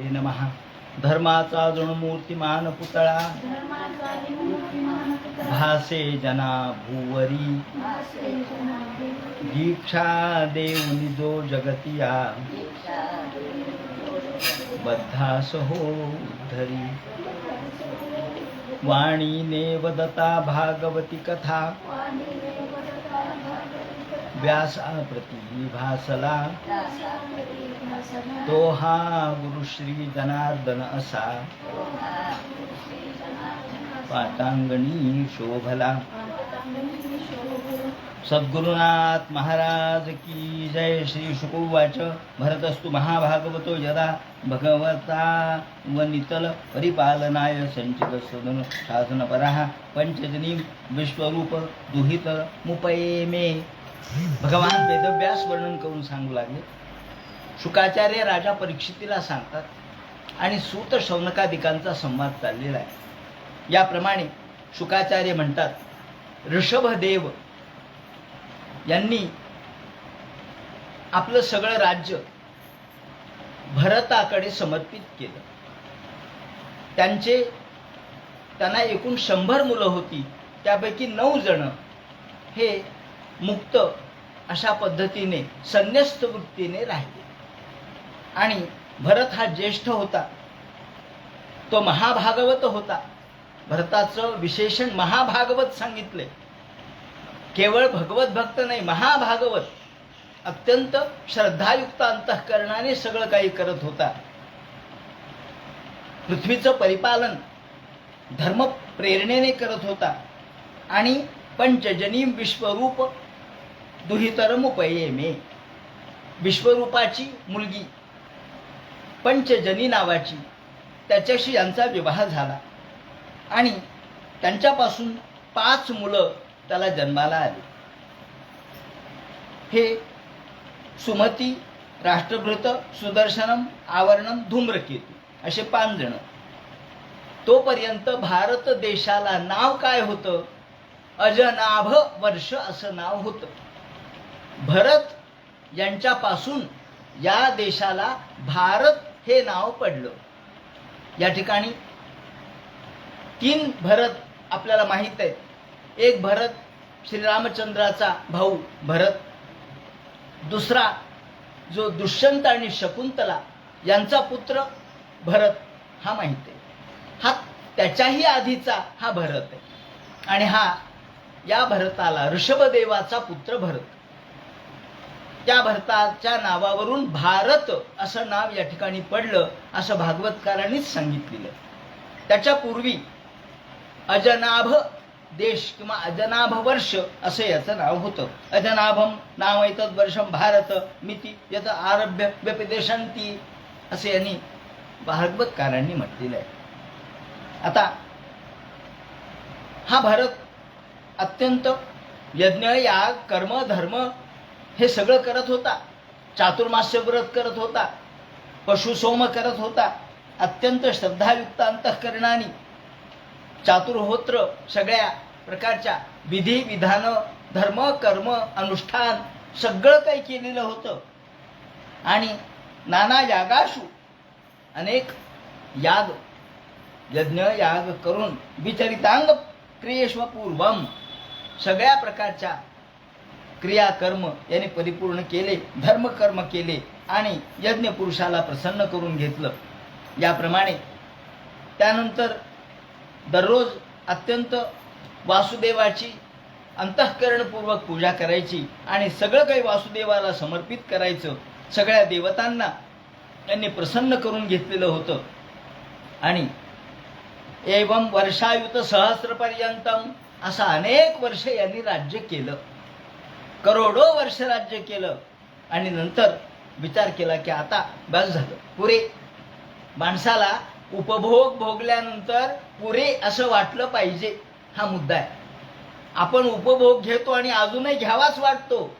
हे नमः. धर्माचा धर्माचारी मूर्तिमान पुतळा. भासे जना भुवरी. दीक्षा देऊनी जो जगतिया. बद्धास हो धरी वाणीने वदता भागवती कथा. व्यासा प्रती भासला दासापती भासना तो हा गुरुश्री जनार्दन असा पाटांगणी शोभला सद्गुरुनाथ महाराज की जय श्री शुकुवाच भरतस्तु महाभागवतो यदा भगवता वनितल परिपालनाय संचित सदन शासनपराः पंचजनी विश्वरूप दुहित मुपये मे। भगवान वेदव्यास वर्णन करून सांगू लागले. शुकाचार्य राजा परीक्षितीला सांगतात आणि सूत शौनकादिकांचा संवाद चाललेला आहे. याप्रमाणे शुकाचार्य म्हणतात ऋषभदेव यांनी आपलं सगळं राज्य भरताकडे समर्पित केलं. त्यांचे त्यांना एकूण शंभर मुलं होती त्यापैकी नऊ जण हे मुक्त अशा पद्धतीने संन्यस्त वृत्तीने राहिले. आणि भरत हा ज्येष्ठ होता. तो महाभागवत होता. भरताचं विशेषण महाभागवत सांगितले. केवळ भगवत भक्त नाही महाभागवत. अत्यंत श्रद्धायुक्त अंतःकरणाने सगळं काही करत होता. पृथ्वीचं परिपालन धर्म प्रेरणेने करत होता. आणि पंचजनी विश्वरूप दुहितरम उपये मे विश्वरूपाची मुलगी. पंचजनी नावाची. त्याच्याशी यांचा विवाह झाला. आणि त्यांच्यापासून पाच मुलं त्याला जन्माला आली. हे सुमती राष्ट्रभृत सुदर्शनम आवरणम धूम्रकेतू असे पाच जण. तोपर्यंत भारत देशाला नाव काय होतं? अजनाभ वर्ष असं नाव होतं. भरत यांच्यापासून या देशाला भारत हे नाव पडलं. या ठिकाणी तीन भरत आपल्याला माहीत आहेत. एक भरत श्रीरामचंद्राचा भाऊ भरत. दुसरा जो दुष्यंत आणि शकुंतला यांचा पुत्र भरत हा माहीत आहे. हा त्याच्याही आधीचा हा भरत आहे. आणि हा या भरताला ऋषभदेवाचा पुत्र भरत. त्या भरताच्या नावावरून भारत असं नाव या ठिकाणी पडलं असं भागवतकारांनीच सांगितलेलं त्याच्या पूर्वी अजनाभ देश किंवा अजनाभ वर्ष असं याचं नाव होतं. अजनाभम नाम एतद वर्षम भारत मिती याचं आरभ्य व्यपदेशांती असे यांनी भागवतकारांनी म्हटलेलं आहे. आता हा भारत अत्यंत यज्ञ याग कर्म धर्म हे सगळं करत होता. चातुर्मास्य व्रत करत होता. पशुसोम करत होता. अत्यंत श्रद्धायुक्त अंतःकरणाने चातुर्होत्र सगळ्या प्रकारच्या विधी विधानं धर्म कर्म अनुष्ठान सगळं काही केलेलं होतं. आणि नाना यागाशू अनेक याग यज्ञ याग करून विचरितांग क्रियेश्व पूर्वम सगळ्या प्रकारच्या क्रियाकर्म याने परिपूर्ण केले धर्मकर्म केले आणि यज्ञ पुरुषाला प्रसन्न करून घेतलं. याप्रमाणे त्यानंतर दररोज अत्यंत वासुदेवाची अंतःकरणपूर्वक पूजा करायची आणि सगळं काही वासुदेवाला समर्पित करायचं सगळ्या देवतांना यांनी प्रसन्न करून घेतलेलं होतं. आणि एवं वर्षायुत सहस्रपर्यंतम असं अनेक वर्ष यांनी राज्य केलं. करोडो वर्ष राज्य केलं आणि नंतर विचार केला की आता बस झालं. पुरे. माणसाला उपभोग भोगल्यानंतर पुरे असं वाटलं पाहिजे हा मुद्दा आहे. आपण उपभोग घेतो आणि अजूनही घ्यावाच वाटतो.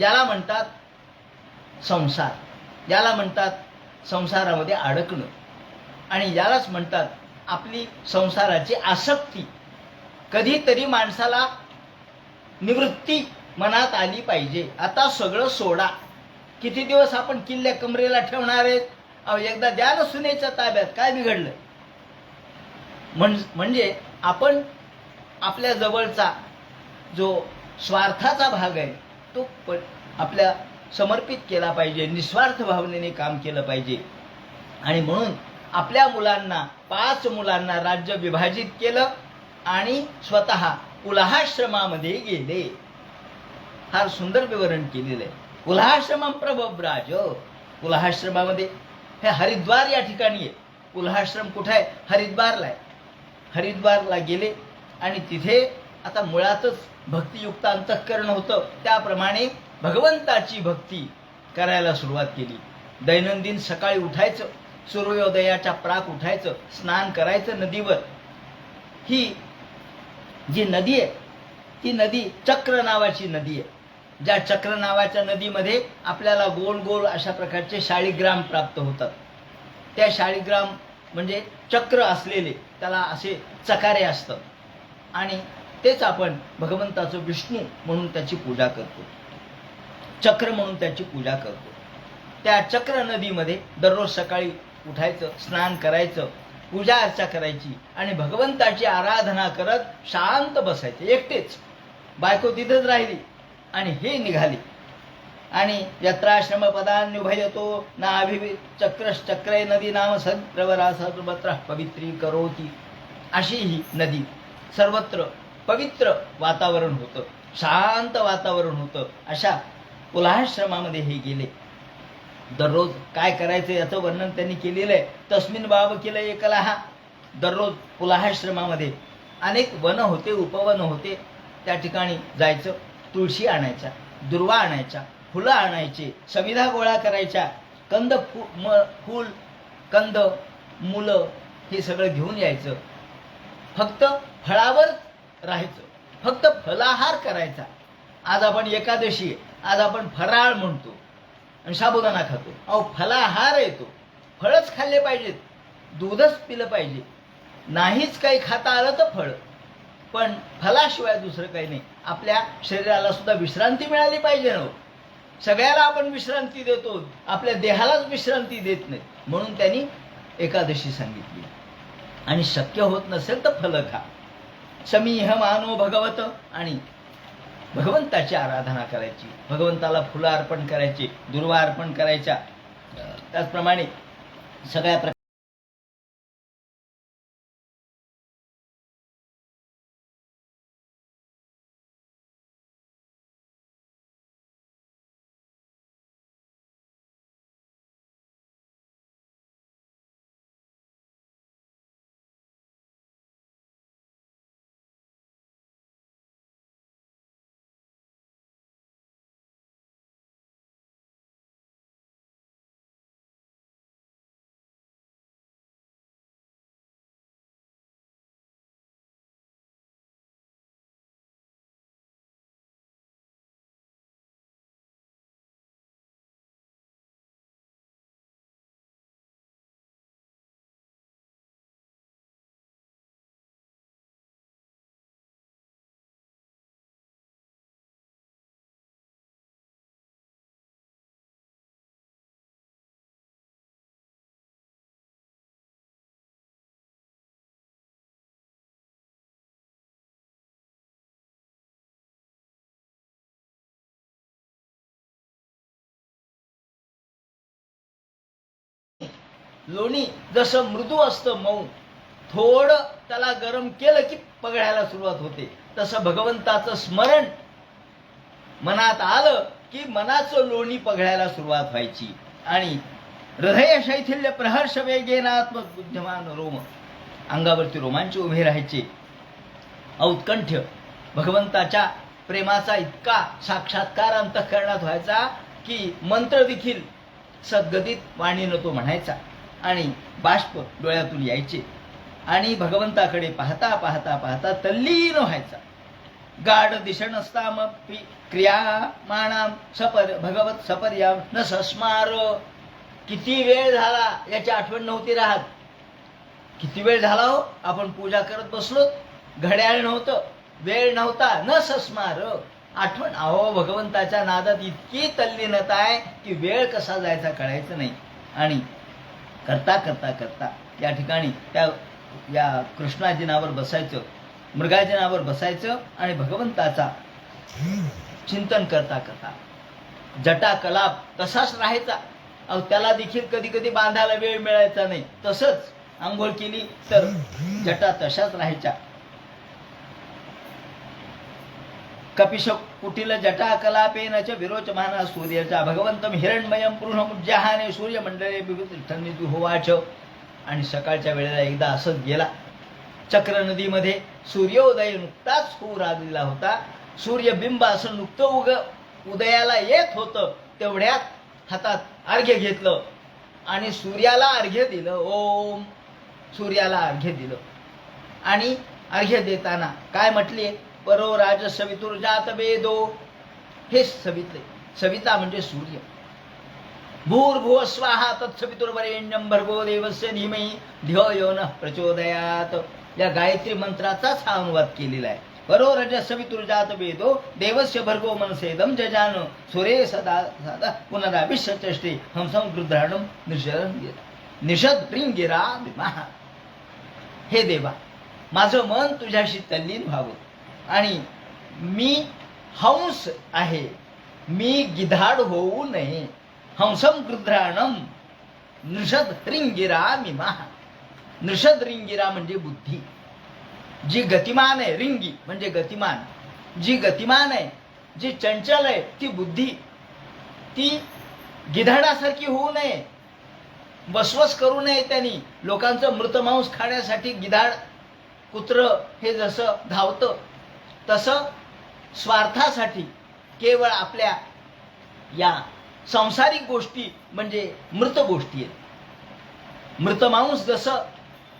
याला म्हणतात संसार. याला म्हणतात संसारामध्ये अडकणं. आणि यालाच म्हणतात आपली संसाराची आसक्ती. कधीतरी माणसाला निवृत्ती मनात आली पाहिजे. आता सगळं सोडा. किती दिवस आपण किल्ल्या कमरेला ठेवणार आहेत? अहो एकदा द्या ना सुनेच्या ताब्यात. काय बिघडलं? म्हणजे आपण आपल्या जवळचा जो स्वार्थाचा भाग आहे तो प आपल्या समर्पित केला पाहिजे. निस्वार्थ भावनेने काम केलं पाहिजे. आणि म्हणून आपल्या मुलांना पाच मुलांना राज्य विभाजित केलं आणि स्वतः कुलहाश्रमामध्ये गेले. फार सुंदर विवरण केलेलं आहे. कुल्हाश्रमम प्रभव्राज कुल्हाश्रमामध्ये हे हरिद्वार या ठिकाणी आहे. कुल्हाश्रम कुठं आहे? हरिद्वारला आहे. हरिद्वारला गेले आणि तिथे आता मुळातच भक्तियुक्त अंतःकरण होतं. त्याप्रमाणे भगवंताची भक्ती करायला सुरुवात केली. दैनंदिन सकाळी उठायचं सूर्योदयाच्या प्राक उठायचं स्नान करायचं नदीवर. ही जी नदी आहे ती नदी चक्र नावाची नदी आहे. ज्या चक्र नावाच्या नदीमध्ये आपल्याला गोल गोल अशा प्रकारचे शाळीग्राम प्राप्त होतात. त्या शाळीग्राम म्हणजे चक्र असलेले त्याला असे चकारे असतात. आणि तेच आपण भगवंताचं विष्णू म्हणून त्याची पूजा करतो. चक्र म्हणून त्याची पूजा करतो. त्या चक्र नदीमध्ये दररोज सकाळी उठायचं स्नान करायचं पूजा अर्चा करायची आणि भगवंताची आराधना करत शांत बसायचे. एकटेच. बायको तिथेच राहिली. आणि हे निघाले. आणि यत्राश्रम पदान्युभयतो नाभिवि चक्रश्चक्रे नदी नाम सद्रवरा सर्वत्र पवित्री करोती अशी ही नदी. सर्वत्र पवित्र वातावरण होतं शांत वातावरण होतं अशा कुलाश्रमामध्ये हे गेले. दररोज काय करायचं याचं वर्णन त्यांनी केलेलं आहे. तस्मिन बाब केलं एकला हा दररोज कुलाहाश्रमामध्ये अनेक वन होते उपवन होते त्या ठिकाणी जायचं. तुळशी आणायच्या दुर्वा आणायच्या फुलं आणायचे समिधा गोळा करायच्या कंद फु म फूल कंद मुलं हे सगळं घेऊन यायचं. फक्त फळावर राहायचं. फक्त फलाहार करायचा. आज आपण एकादशी आज आपण फराळ म्हणतो. आणि साबुदाणा खातो. अहो फलाहार येतो फळच खाल्ले पाहिजेत. दूधच पिलं पाहिजे. नाहीच काही खाता आलं तर फळ. पण फलाशिवाय दुसरं काही नाही. आपल्या शरीराला सुद्धा विश्रांती मिळाली पाहिजे ना हो. सगळ्याला आपण विश्रांती देतो. आपल्या देहालाच विश्रांती देत नाही. म्हणून त्यांनी एकादशी सांगितली. आणि शक्य होत नसेल तर फल खा. समीह मानो भगवत आणि भगवंताची आराधना करायची. भगवंताला फुलं अर्पण करायची दुर्वा अर्पण करायच्या. त्याचप्रमाणे सगळ्या लोणी जसं मृदू असतं मऊ थोडं त्याला गरम केलं की पगळायला सुरुवात होते. तसं भगवंताचं स्मरण मनात आलं की मनाचं लोणी पगळायला सुरुवात व्हायची. आणि हृदय शैथिल्य प्रहर्ष वेगेनात्मक बुद्धिमान रोम अंगावरती रोमांच उभे राहायचे. औत्कंठ्य भगवंताच्या प्रेमाचा इतका साक्षात्कार अंतःकरणात व्हायचा की मंत्र देखील सद्गतीत वाणीनं तो म्हणायचा. आणि बाष्प डोळ्यातून यायचे. आणि भगवंताकडे पाहता पाहता पाहता तल्लीन व्हायचा. गाढ दिशणस्ता मग क्रिया माणाम सपर भगवत सपर्या न सस्मार. किती वेळ झाला याची आठवण नव्हती राहत. किती वेळ झाला हो? आपण पूजा करत बसलो घड्याळ नव्हतं वेळ नव्हता न सस्मार. आठवण अहो भगवंताच्या नादात इतकी तल्लीनता आहे की वेळ कसा जायचा कळायचं नाही. आणि करता करता करता. या ठिकाणी त्या या कृष्णाजीनावर बसायचं मृगाजीनावर बसायचं आणि भगवंताचा चिंतन करता करता. जटा कलाप तसाच राहायचा. अहो त्याला देखील कधी कधी बांधायला वेळ मिळायचा नाही. तसंच आंघोळ केली तर जटा तशाच राहायच्या. कपिश कुटील जटा कलापेन च विरोचमाना सूर्याचा भगवंतम हिरण्मयम पूर्णमुज्जाहाने सूर्यमंडळे विविध होवाच। आणि सकाळच्या वेळेला एकदा असंच गेला। चक्र नदीमध्ये सूर्योदय नुकताच होऊ लागलेला होता। सूर्यबिंब असं नुकतं उग उदयाला येत होतं तेवढ्यात हातात अर्घ्य घेतलं। आणि सूर्याला अर्घ्य दिलं ओम! सूर्याला अर्घ्य दिलं। आणि अर्घ्य देताना काय म्हटले परो राज सवितुर जात वेदो. हे सवितले सविता म्हणजे सूर्य. भूर्भुव स्वाहा तत्सवितुर्वरेण्यम भर्गो देवस्य धीमही. ध्यो यो न प्रचोदयात. या गायत्री मंत्राचाच हा अनुवाद केलेला आहे. परो रज सवितुर्जात वेदो. देवस्य भर्गो मनसेदम जजान. सुरे सदा सदा पुनरा विश्वचष्टे हंसं गृध्राणम निषद निषद प्रिंगिरा विमाहा. हे देवा माझं मन तुझ्याशी तल्लीन व्हावं. आणि मी हंस आहे. मी गिधाड होऊ नये. हंसम कृद्राणम नृषद रिंगिरा मिमा. नृषद रिंगिरा म्हणजे बुद्धी. जी गतिमान आहे रिंगी म्हणजे गतिमान. जी गतिमान आहे जी चंचल आहे ती बुद्धी. ती गिधाडासारखी होऊ नये. बसवस करू नये त्यांनी. लोकांचं मृतमांस खाण्यासाठी गिधाड कुत्र हे जसं धावतं तसं स्वार्थासाठी केवळ आपल्या या सांसारिक गोष्टी म्हणजे मृत गोष्टी आहेत. मृत माणूस जसं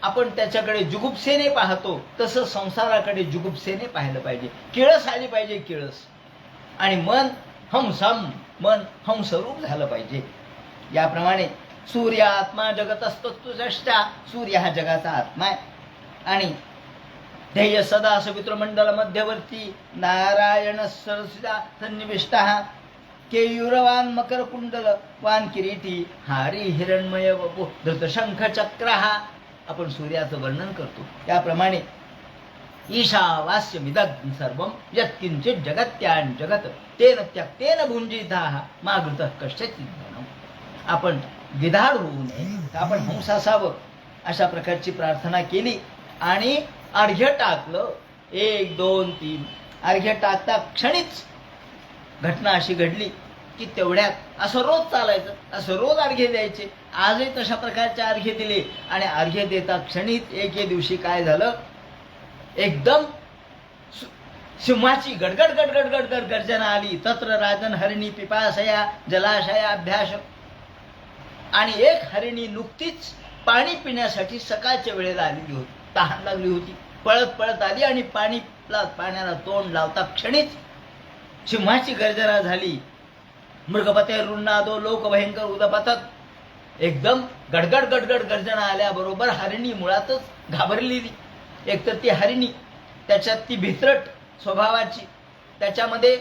आपण त्याच्याकडे जुगुप्सेने पाहतो तसं संसाराकडे जुगुप्सेने पाहिलं पाहिजे. किळस आली पाहिजे किळस. आणि मन हंसम मन हंसरूप झालं पाहिजे. याप्रमाणे सूर्य आत्मा जगत असतो तुझष्टा सूर्य हा जगाचा आत्मा आहे. आणि ध्येय सदा सवित्रमंडल मध्यवर्ती नारायण सरसिदा सन्निविष्ट। केयुरवान मकर कुंडल वान किरीटी हारी हिरणमय वपू धृतशंख चक्र हा आपण सूर्याचं वर्णन करतो. त्याप्रमाणे ईशावास्य मिदग् सर्वं यत्किंचित जगत्यान जगत। तेन त्यक्तेन भुंजिता मागृत कश्चित आपण गिधाड होऊ नये. आपण हंस असावं अशा प्रकारची प्रार्थना केली आणि अर्घ्य टाकलं एक दोन तीन. अर्घ्य टाकता क्षणीच घटना अशी घडली की तेवढ्यात असं रोज चालायचं असं रोज अर्घ्य द्यायचे. आजही तशा प्रकारचे अर्घ्य दिले आणि अर्घ्य देता क्षणीत एके दिवशी काय झालं? एकदम सु- सिंहाची गडगड गडगड गडगड गर्जना आली. तत्र राजन हरिणी पिपासया जलाशया अभ्यास. आणि एक हरिणी नुकतीच पाणी पिण्यासाठी सकाळच्या वेळेला आलेली होती. तहान लागली होती. पळत पळत आली आणि पाणी पाण्याला तोंड लावता क्षणीच सिंहाची गर्जना झाली. मृगपते रुन्नादो लोक भयंकर उदपथक एकदम गडगड गडगड गर्जना आल्याबरोबर हरिणी मुळातच घाबरलेली. एकतर ती हरिणी त्याच्यात ती भित्रट स्वभावाची. त्याच्यामध्ये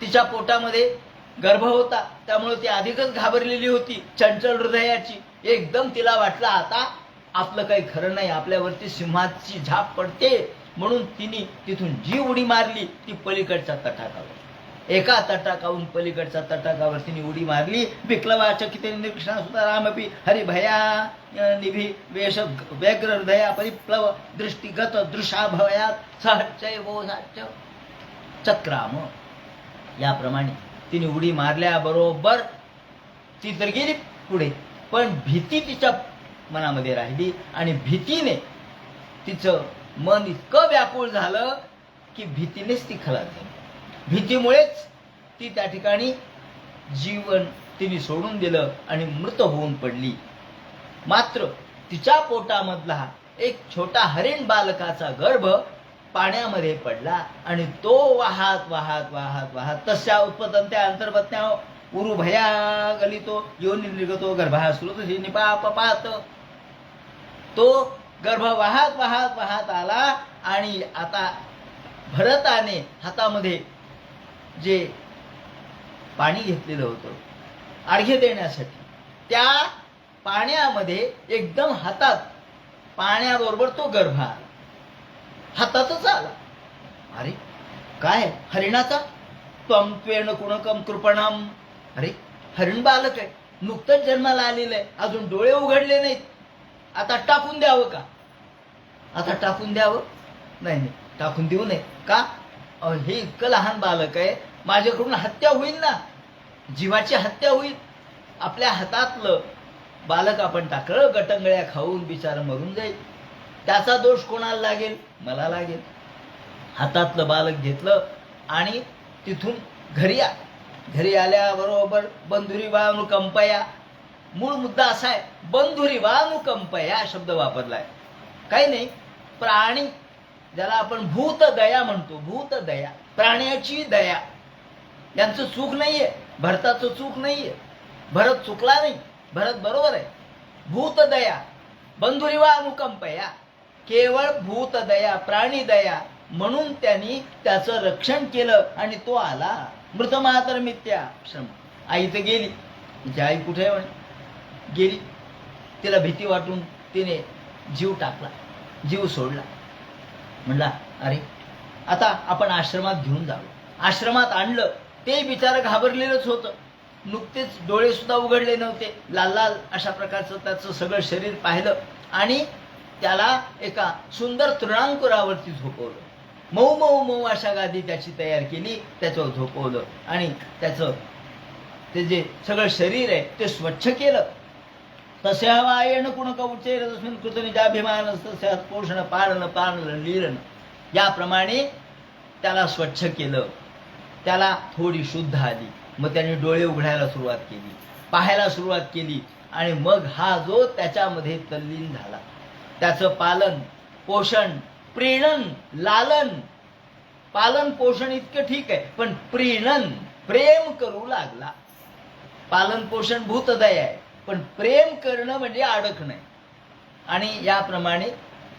तिच्या पोटामध्ये गर्भ होता. त्यामुळे ती अधिकच घाबरलेली होती. चंचल हृदयाची. एकदम तिला वाटलं आता आपलं काही खरं नाही आपल्यावरती सिंहाची झाप पडते म्हणून तिने तिथून जी उडी मारली ती पलीकडच्या तटाकावर. एका तटाकाहून पलीकडच्या तटाकावर तिने उडी मारली. विक्लवाचकिते निरीक्षण सुद्धा रामपी हरिभया निभी वेश व्यग्र हृदया परिप्लव दृष्टीगत दृशा भवयात सहजय चक्राम. याप्रमाणे तिने उडी मारल्याबरोबर ती तर गेली पुढे. पण भीती तिच्या मनामध्ये राहिली आणि भीतीने तिचं मन इतकं व्याकुळ झालं की भीतीनेच ती खलासली भीतीमुळेच ती त्या ठिकाणी जीवन तिने सोडून दिलं आणि मृत होऊन पडली. मात्र तिच्या पोटामधला एक छोटा हरिण बालकाचा गर्भ पाण्यामध्ये पडला आणि तो वाहत वाहत वाहत वाहत तशा उत्पतंत्या अंतर्पत्न्या उरु भया गलितो योनी निर्गतो गर्भा श्रुत निपाप तो गर्भ वाहत वाहत वाहत आला आणि आता भरताने हातामध्ये जे पाणी घेतलेलं होतं आडघे देण्यासाठी त्या पाण्यामध्ये एकदम हातात पाण्याबरोबर तो गर्भ आला. हातातच आला. अरे काय? हरिणाचा? त्वम कुणकम कृपणम. अरे हरिण बालक आहे. नुकतंच जन्माला आलेलं आहे. अजून डोळे उघडले नाहीत. आता टाकून द्यावं का? आता टाकून द्यावं? नाही नाही. टाकून देऊ नये. का? अहो, हे इतकं लहान बालक आहे. माझ्याकडून हत्या होईल ना? जीवाची हत्या होईल. आपल्या हातातलं बालक आपण टाकलं गटंगळ्या खाऊन बिचारा मरून जाईल. त्याचा दोष कोणाला लागेल? मला लागेल. हातातलं बालक घेतलं आणि तिथून घरी या. घरी आल्याबरोबर बंधुरी वानुकंपया मूळ मुद्दा असा आहे बंधुरी वानुकंपया शब्द वापरलाय. काही नाही प्राणी ज्याला आपण भूत दया म्हणतो भूत दया प्राण्याची दया. यांचं चूक नाहीये भरताचं चूक नाहीये. भरत चुकला नाही भरत बरोबर आहे. भूत दया बंधुरीवा अनुकंपया केवळ भूत दया प्राणी दया म्हणून त्यांनी त्याचं रक्षण केलं आणि तो आला. मृत मातर मित्या श्रम आई तर गेली. तिची आई कुठे आहे म्हणे? गेली. तिला भीती वाटून तिने जीव टाकला. जीव सोडला. म्हणला अरे आता आपण आश्रमात घेऊन जाऊ आश्रमात आणलं. ते बिचारं घाबरलेलंच होतं. नुकतेच डोळे सुद्धा उघडले नव्हते. लाल लाल अशा प्रकारचं त्याचं सगळं शरीर पाहिलं आणि त्याला एका सुंदर तृणांकुरावरती झोपवलं. मऊ मऊ मऊ अशा गादी त्याची तयार केली. त्याच्यावर झोपवलं आणि त्याचं ते जे सगळं शरीर आहे ते स्वच्छ केलं. तसे कुणक कुण तस्मिन कृतनिजाभिमान तस्यात पोषण पालन पालन लिरण याप्रमाणे त्याला स्वच्छ केलं. त्याला थोडी शुद्ध आली. मग त्याने डोळे उघडायला सुरुवात केली. पाहायला सुरुवात केली. आणि मग हा जो त्याच्यामध्ये तल्लीन झाला. त्याचं पालन पोषण प्रीणन लालन. पालन पोषण इतकं ठीक आहे पण प्रीणन प्रेम करू लागला. पालन पोषण भूतदय आहे. पण प्रेम करणं म्हणजे अडक नाही आणि याप्रमाणे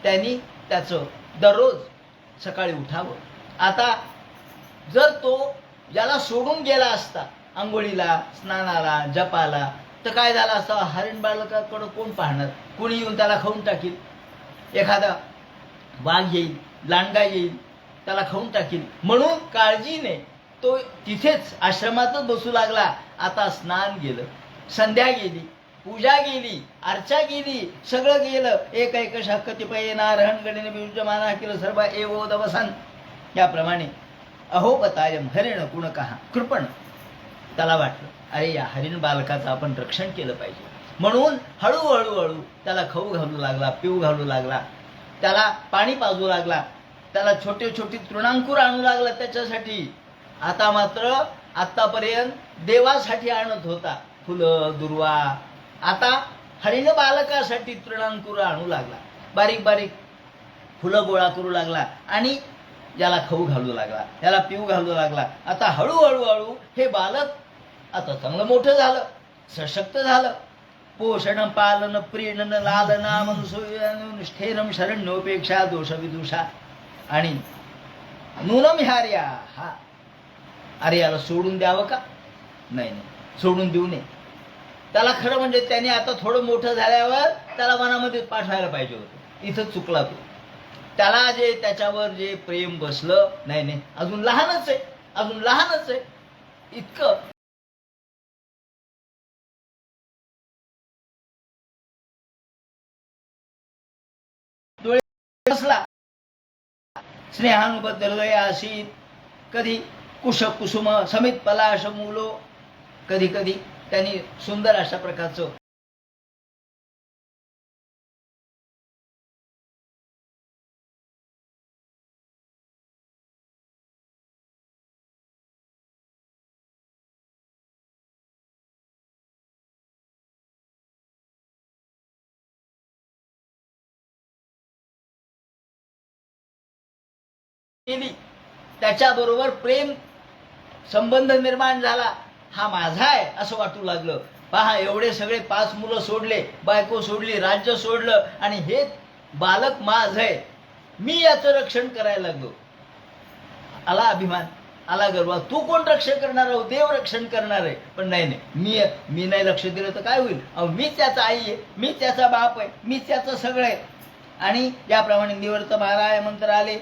त्यांनी त्याचं दररोज सकाळी उठावं. आता जर तो याला सोडून गेला असता आंघोळीला स्नानाला जपाला तर काय झालं असतं? हरिण बालकाकडं कोण पाहणार? कोणी येऊन त्याला खाऊन टाकील? एखादा वाघ येईल लांडगा येईल त्याला खाऊन टाकील? म्हणून काळजीने तो तिथेच आश्रमातच बसू लागला. आता स्नान गेलं संध्या गेली पूजा गेली अर्चा गेली सगळं गेलं एक एक शाकती पये नारहण गणिने विरुजमाना केलं सर्व एवो दवसन. याप्रमाणे अहो बतायम हरिण कुण कहा? कृपण. त्याला वाटलं अरे या हरिण बालकाचं आपण रक्षण केलं पाहिजे. म्हणून हळूहळू हळू त्याला खाऊ घालू लागला पिऊ घालू लागला. त्याला पाणी पाजू लागला. त्याला छोटे छोटे तृणांकुर आणू लागला त्याच्यासाठी. आता मात्र आत्तापर्यंत देवासाठी आणत होता. फुलं दुर्वा आता हरिण बालकासाठी तृणांकुर आणू लागला. बारीक बारीक फुलं गोळा करू लागला आणि याला खाऊ घालू लागला याला पिऊ घालू लागला. आता हळूहळू हळू हे बालक आता चांगलं मोठं झालं सशक्त झालं. पोषण पालन प्रेरण लालना मनुष्ठेनम शरण्योपेक्षा दोष विदुषा आणि नूनम ह्या हा अरे याला सोडून द्यावं का? नाही नाही. सोडून देऊ नये. त्याला खरं म्हणजे त्याने आता थोडं मोठं झाल्यावर त्याला मनामध्ये पाठवायला पाहिजे होतं. इथं चुकला तो. त्याला जे त्याच्यावर जे प्रेम बसलं नाही नाही अजून लहानच आहे अजून लहानच आहे. इतकं. डोळे बसला. स्नेहानुबद्ध आशीत कधी कुश कुसुम समित पलाश मुलो. कधी कधी त्यांनी सुंदर अशा प्रकारचं केली. त्याच्याबरोबर प्रेम संबंध निर्माण झाला. हा माझा आहे असं वाटू लागलं. पहा एवढे सगळे पाच मुलं सोडले बायको सोडली राज्य सोडलं आणि हे बालक माझ आहे. मी याचं रक्षण करायला लागलो. आला अभिमान आला गर्वा. तू कोण रक्षण करणार आहो? देव रक्षण करणार आहे. पण नाही नाही. मी मी नाही लक्ष दिलं तर काय होईल? अहो मीच त्याचा आई आहे मीच त्याचा बाप आहे मीच त्याचं सगळं आहे. आणि याप्रमाणे निवर्त महाराय मंत्र आले.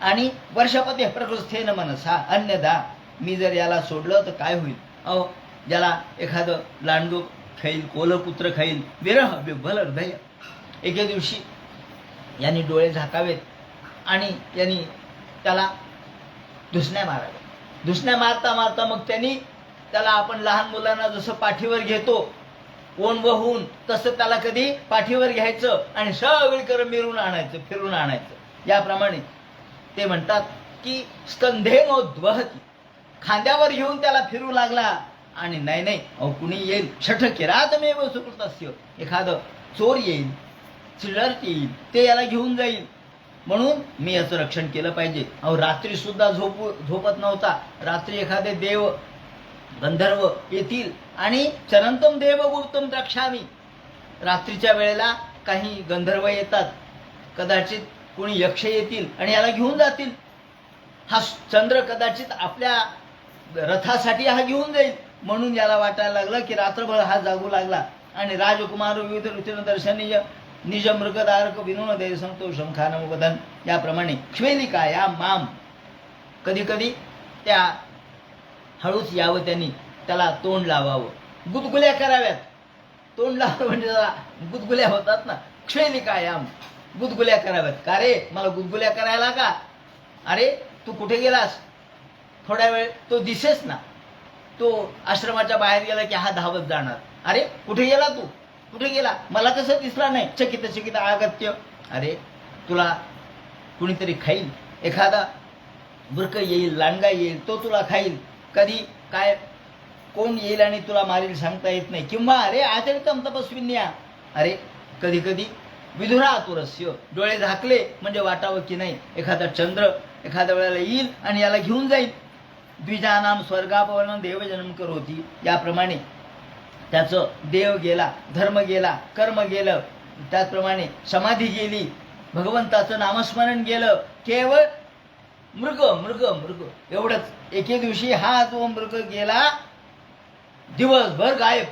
आणि वर्षपती प्रकृस्थेन मनसा अन्यदा. मी जर याला सोडलं तर काय होईल? अहो ज्याला एखादं लांडू खाईल कोलपुत्र खाईल विरह विभल हृदय. एके दिवशी यांनी डोळे झाकावेत आणि यांनी त्याला धुसण्या माराव्या. धुसण्या मारता मारता मग त्यांनी त्याला आपण लहान मुलांना जसं पाठीवर घेतो ओन होऊन तसं त्याला कधी पाठीवर घ्यायचं आणि सगळीकडे मिरून आणायचं फिरून आणायचं. याप्रमाणे ते म्हणतात की स्कंधेनोद्वहती. खांद्यावर घेऊन त्याला फिरू लागला. आणि नाही नाही अहो कुणी येईल? छठ सुकृत असतो. एखादं चोर येईल चिल्लर येईल ते याला घेऊन जाईल. म्हणून मी याचं रक्षण केलं पाहिजे. अहो रात्री सुद्धा झोपू झोपत नव्हता. रात्री एखादे देव गंधर्व येतील आणि चरंतम देव गुप्तम द्राक्षामी. रात्रीच्या वेळेला काही गंधर्व येतात. कदाचित कोणी यक्ष येतील आणि याला घेऊन जातील. हा चंद्र कदाचित आपल्या रथासाठी हा घेऊन जाईल. म्हणून याला वाटायला लागलं की रात्रभर हा जागू लागला. आणि राजकुमार विविध ऋतून दर्शन निज मृगदारक विनोद दे संतोषम खानमुगधन याप्रमाणे श्वेलिका या माम. कधी कधी त्या हळूच यावं त्यांनी त्याला तोंड लावावं. गुदगुल्या कराव्यात. तोंड लावलं म्हणजे जरा गुदगुल्या होतात ना. क्षैलिका याम गुदगुल्या कराव्यात. का रे? मला गुदगुल्या करायला का? अरे तू कुठे गेलास? थोड्या वेळ तो दिसेस ना. तो आश्रमाच्या बाहेर गेला की हा धावत जाणार. अरे कुठे गेला तू? कुठे गेला? मला कसं दिसला नाही. चकित चकित आगत्य. अरे तुला कुणीतरी खाईल? एखादा बुरक येईल लांडगा येईल तो तुला खाईल. कधी काय कोण येईल आणि तुला मारील सांगता येत नाही. किंवा अरे आचरितम तपस्विन्या अरे कधी कधी विधुरा आतुरस्य. डोळे झाकले म्हणजे वाटावं की नाही? एखादा चंद्र एखाद्या वेळेला येईल आणि याला घेऊन जाईल. द्विजानाम स्वर्गापवर्ण देवजन्म करोती. याप्रमाणे त्याचं देव गेला धर्म गेला कर्म गेलं त्याचप्रमाणे समाधी गेली भगवंताचं नामस्मरण गेलं केवळ मृग मृग मृग. एवढंच. एके दिवशी हा जो मृग गेला दिवसभर गायब.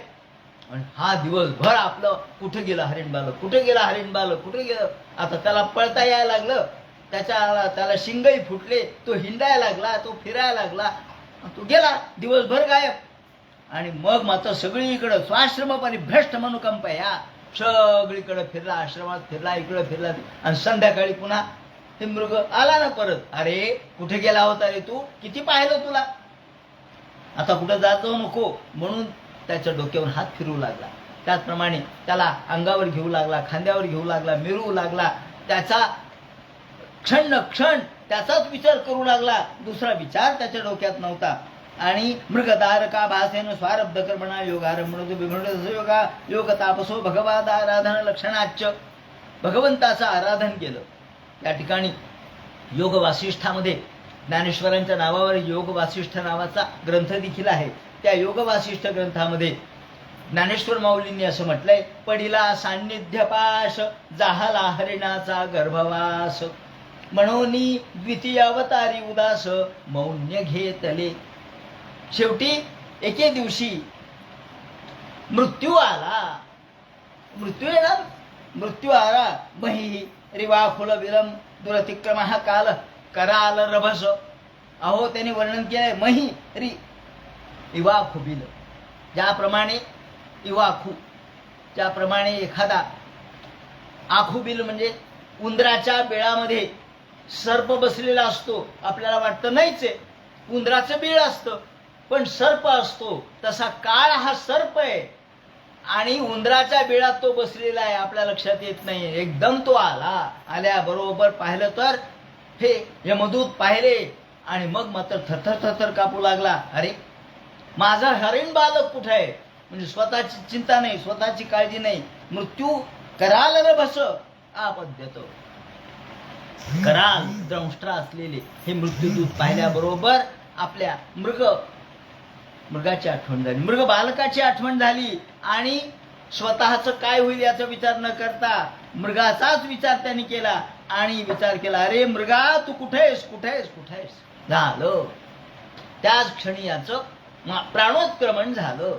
आणि हा दिवसभर आपलं कुठं गेलं हरिणबाल कुठे गेला हरिणबाल कुठं गेलं? आता त्याला पळता यायला लागलं. त्याच्या त्याला शिंगही फुटले तो हिंडायला लागला तो फिरायला लागला. तो गेला दिवसभर गायब. आणि मग मात्र सगळीकडं स्वाश्रम परिभ्रष्ट मनुकंप या. सगळीकडं फिरला आश्रमात फिरला इकडं फिरला. आणि संध्याकाळी पुन्हा हे मृग आला ना परत. अरे कुठे गेला होता रे तू? किती पाहिलं तुला? आता कुठं जातो नको. म्हणून त्याच्या डोक्यावर हात फिरू लागला. त्याचप्रमाणे त्याला अंगावर घेऊ लागला खांद्यावर घेऊ लागला मिरवू लागला. त्याचा क्षण न क्षण त्याचाच विचार करू लागला. दुसरा विचार त्याच्या डोक्यात नव्हता. आणि मृगदारका भासेन स्वारब्ध कर्मणा योगारंभ विघृण योगा योग तापसो भगवाद आराधन लक्षणाच भगवंताचं आराधन केलं. त्या ठिकाणी योग वासिष्ठामध्ये ज्ञानेश्वरांच्या नावावर योग वासिष्ठ नावाचा ग्रंथ देखील आहे. त्या योग वासिष्ठ ग्रंथामध्ये ज्ञानेश्वर माऊलींनी असं म्हटलंय पडिला सान्निध्य पाश जाहला हरिणाचा गर्भवास. म्हणून द्वितीयावतारी उदास मौन्य घेतले. शेवटी एके दिवशी मृत्यू आला. मृत्यू येणार मृत्यू आला. मही रिवाखुल विलम दुरतिक्रम हा काल कराल रभस. अहो त्याने वर्णन केलंय मही रि इवाखू बिल. ज्याप्रमाणे इवाखू ज्याप्रमाणे एखादा आखू बिल म्हणजे उंदराच्या बेळामध्ये सर्प बसलेला असतो आपल्याला वाटतं नाहीच आहे. उंदराचं बीळ असतं पण सर्प असतो. तसा काळ हा सर्प आहे. आणि उंदराच्या बिळात तो बसलेला आहे आपल्या लक्षात येत नाही एकदम तो आला आल्याबरोबर पाहिलं तर हे यमदूत पाहिले. आणि मग मात्र थरथर थरथर कापू लागला. अरे माझा हरिण बालक कुठे आहे? म्हणजे स्वतःची चिंता नाही स्वतःची काळजी नाही. मृत्यू कराल रे भस आपद्यत कराल द्रंष्ट्रा असलेले हे मृत्यूदूत पाहिल्याबरोबर आपल्या मृग मृगाची आठवण झाली. मृग बालकाची आठवण झाली आणि स्वतःच काय होईल याचा विचार न करता मृगाचाच विचार त्यांनी केला आणि विचार केला अरे मृगा तू कुठे आहेस कुठे आहेस कुठे आहेस झालं. त्याच क्षणी याचं प्राणोत्क्रमण झालं.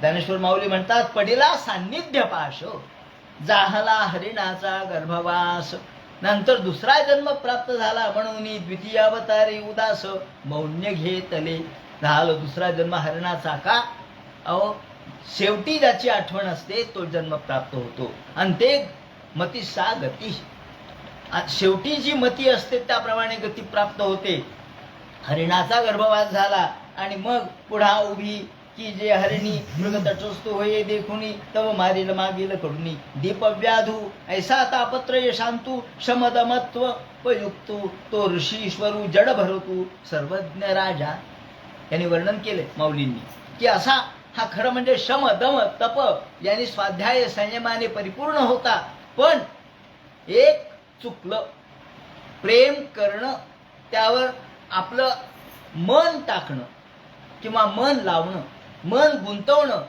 ज्ञानेश्वर माऊली म्हणतात पडिला सान्निध्य पाश जाहला हरिणाचा गर्भवास. नंतर दुसरा जन्म प्राप्त झाला म्हणून द्वितीय अवतारी उदास मौन्य घेतले. झालं दुसरा जन्म हरणाचा का? अहो शेवटी ज्याची आठवण असते तो जन्म प्राप्त होतो. आणि ते मती सा गती. शेवटी जी मती असते त्याप्रमाणे गती प्राप्त होते. हरिणाचा गर्भवास झाला आणि मग पुढा उभी की जे हरिणी मृग तटस्थ होये देखुनी तव मारील मागील कडुनी दीप व्याधू ऐसा तापत्रय शांतू शमदमत्व पयुक्तू तो ऋषीश्वरू जड भरतू सर्वज्ञ राजा. यांनी वर्णन केले माऊलींनी की असा हा खरं म्हणजे शम दम तप यांनी स्वाध्याय संयमाने परिपूर्ण होता. पण एक चुकलं. प्रेम करणं त्यावर आपलं मन टाकणं किंवा मन लावणं मन गुंतवणं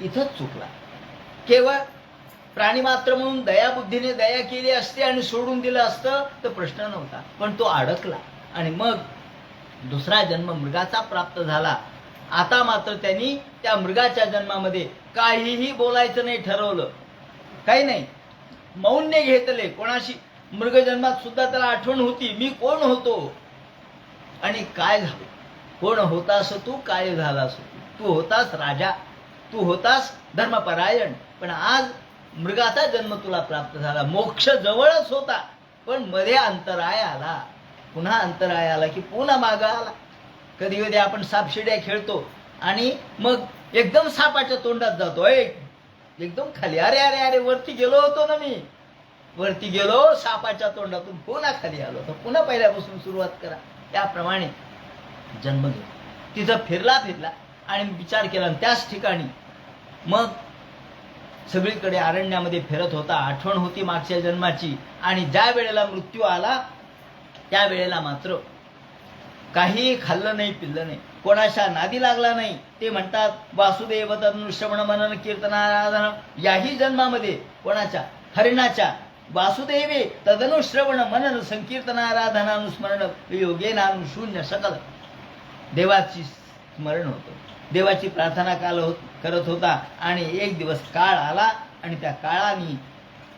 इथंच चुकला. केवळ प्राणी मात्र म्हणून दयाबुद्धीने दया केली असते आणि सोडून दिलं असतं तर प्रश्न नव्हता. पण तो अडकला. आणि मग दुसरा जन्म मृगाचा प्राप्त झाला. आता मात्र त्यांनी त्या मृगाच्या जन्मामध्ये काहीही बोलायचं नाही ठरवलं. काही नाही. मौन्य घेतले. कोणाशी मृगजन्मात सुद्धा त्याला आठवण होती. मी कोण होतो? आणि काय झालं? कोण होतास तू काय झालास तू? होतास राजा तू होतास धर्मपरायण. पण आज मृगाचा जन्म तुला प्राप्त झाला. मोक्ष जवळच होता पण मध्ये अंतराय आला. पुन्हा अंतराय आला की पुन्हा मागं आला. कधी कधी आपण सापशिड्या खेळतो आणि मग एकदम सापाच्या तोंडात जातो. एकदम खाली. अरे अरे अरे वरती गेलो होतो ना मी. वरती गेलो सापाच्या तोंडातून पुन्हा खाली आलो तर पुन्हा पहिल्यापासून सुरुवात करा. त्याप्रमाणे जन्म घेतला तिथं फिरला फिरला आणि विचार केला. आणि त्याच ठिकाणी मग सगळीकडे अरण्यामध्ये फिरत होता. आठवण होती मागच्या जन्माची. आणि ज्या वेळेला मृत्यू आला त्या वेळेला मात्र काही खाल्लं नाही पिल्लं नाही. कोणाशा नादी लागला नाही. ते म्हणतात वासुदेव श्रवण मनन कीर्तनाराधन. याही जन्मामध्ये कोणाच्या? हरिणाच्या. वासुदेवे तदनुश्रवण मनन संकीर्तनाराधनानुस्मरण योगेनानुशून्य सकल. देवाची स्मरण होतं. देवाची प्रार्थना काल होत करत होता आणि एक दिवस काळ आला आणि त्या काळाने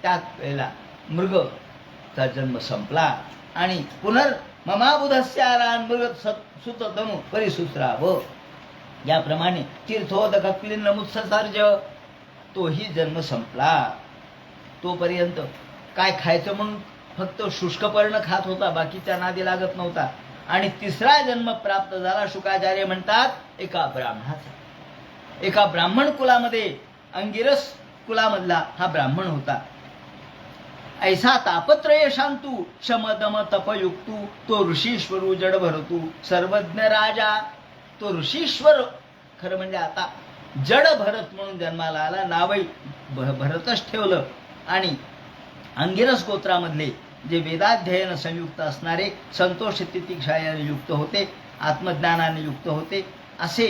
त्या वेळेला मृगचा जन्म संपला आणि पुनर् ममाबुधस्यारान मृग सत- सुत तनु परिसुत्राव. याप्रमाणे तीर्थोदक कपिल नमुत्सर्ज तोही जन्म संपला. तोपर्यंत काय खायचं म्हणून फक्त शुष्कपर्ण खात होता बाकीच्या नादी लागत नव्हता. आणि तिसरा जन्म प्राप्त झाला शुकाचार्य म्हणतात एका ब्राह्मणाचा. एका ब्राह्मण कुलामध्ये अंगिरस कुलामधला हा ब्राह्मण होता. ऐसा तापत्रय शांतू शमदम तपयुक्तू तो ऋषीश्वरू जड भरतू सर्वज्ञ राजा. तो ऋषीश्वर खरं म्हणजे आता जड भरत म्हणून जन्माला आला नावही भरतच ठेवलं. आणि अंगिरस गोत्रामधले जे वेदाध्ययन संयुक्त असणारे संतोष तितिक्षायाने युक्त होते आत्मज्ञानाने युक्त होते असे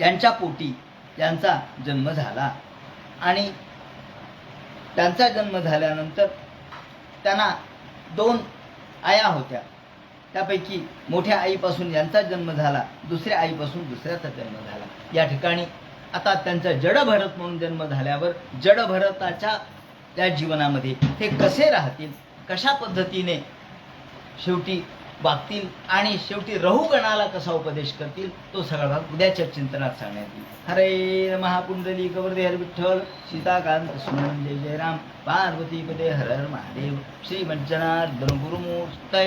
यांच्या पोटी यांचा जन्म झाला. आणि त्यांचा जन्म झाल्यानंतर त्यांना दोन आया होत्या. त्यापैकी मोठ्या आईपासून यांचा जन्म झाला दुसऱ्या आईपासून दुसऱ्याचा जन्म झाला. या ठिकाणी आता त्यांचा जडभरत म्हणून जन्म झाल्यावर जडभरताच्या त्या जीवनामध्ये हे कसे राहतील? कशा पद्धतीने शेवटी वागतील आणि शेवटी रहुगणाला कसा उपदेश करतील? तो सगळा भाग उद्याच्या चिंतनात सांगण्यात येईल. हरे महापुंडली कवर्दे हर विठ्ठल सीताकांत सुमन जय जय राम. पार्वती पदे हर हर महादेव. श्री मंजनार्दन गुरुमूर्तय